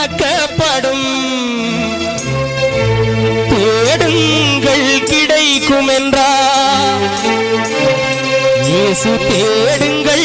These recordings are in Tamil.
இழக்கப்படும் தேடுங்கள் கிடைக்கும் என்றார் இயேசு தேடுங்கள்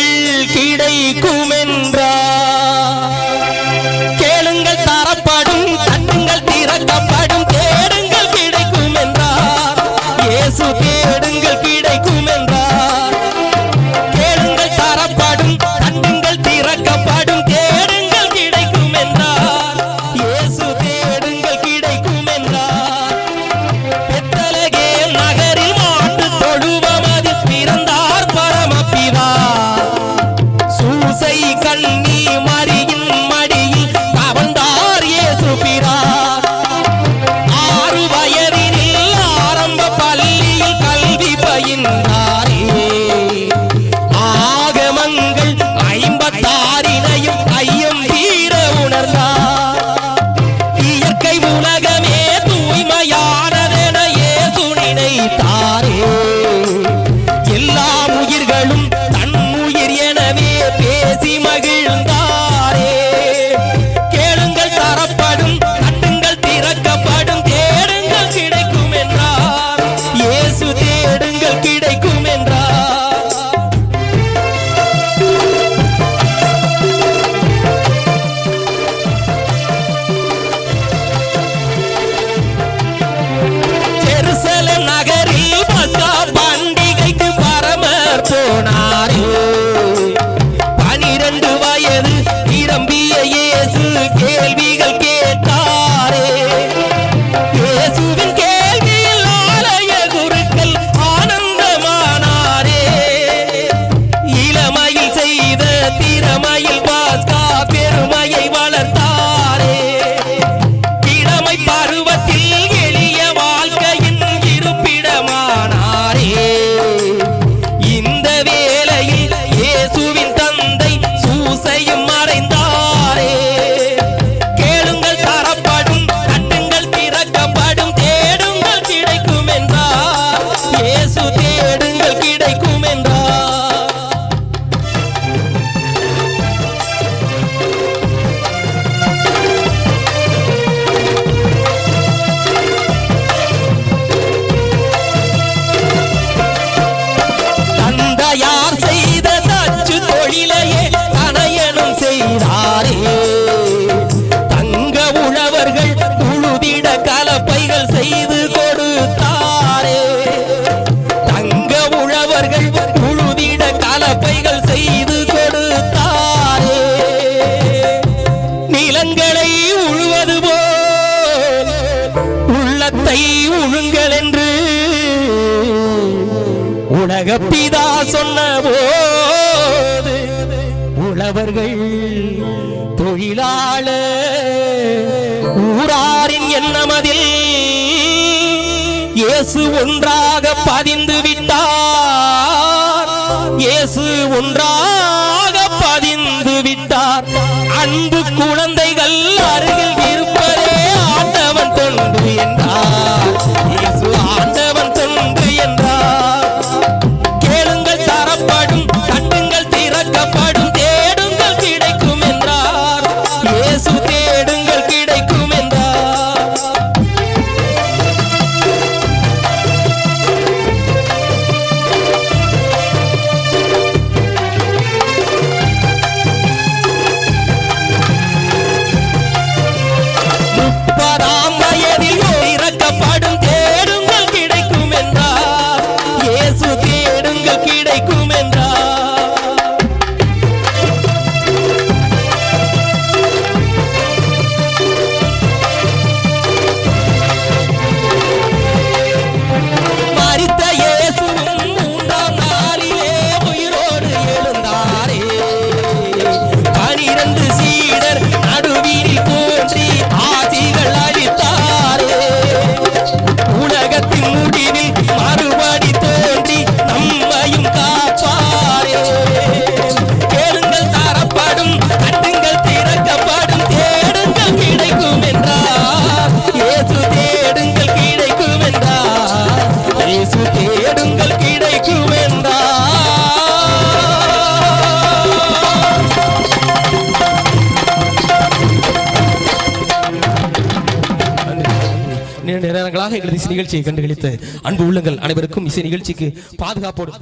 no உலகப்பிதா பிதா சொன்ன போது உழவர்கள் தொழிலாளர் ஊராரின் எண்ணமதில் இயேசு ஒன்றாக பதிந்து விட்டார் இயேசு ஒன்றாக நீண்ட நேரங்களாக எங்களது இசை நிகழ்ச்சியை கண்டுகளித்த அன்பு உள்ளங்கள் அனைவருக்கும் இசை நிகழ்ச்சிக்கு பாதுகாப்போடு